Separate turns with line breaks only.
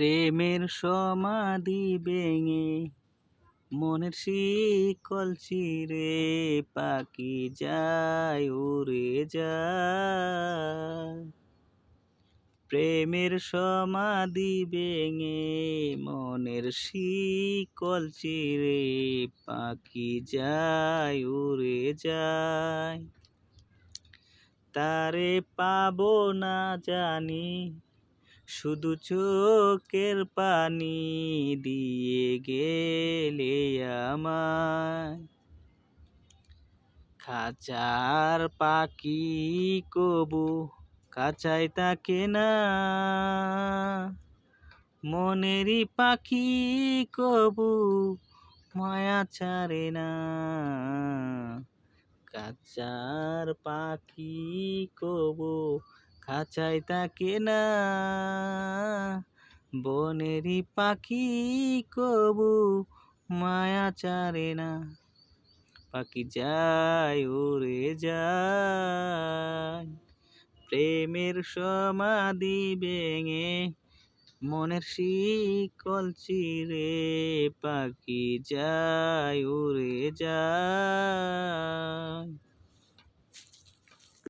প্রেমের সমাধি ভেঙে মনের শিকল চিরে পাখি যায়, উড়ে যায়। প্রেমের সমাধি ভেঙে মনের শিকল চিরে পাখি যায়, উড়ে যায়। তারে পাবো না জানি শুধু চোখের পানি দিয়ে গেলে আমায়। খাঁচার পাখি কবু খাঁচায় তাকে না। মনেরই পাখি কবু মায়া ছাড়ে না। কাচার পাখি কবু খাঁচায় তাকে না। বনেরই পাখি কবু মায়া চারে না। পাখি যায়, উড়ে যায়। প্রেমের সমাধি ভেঙে মনের শিকল চিরে পাখি যায়, উড়ে যায়।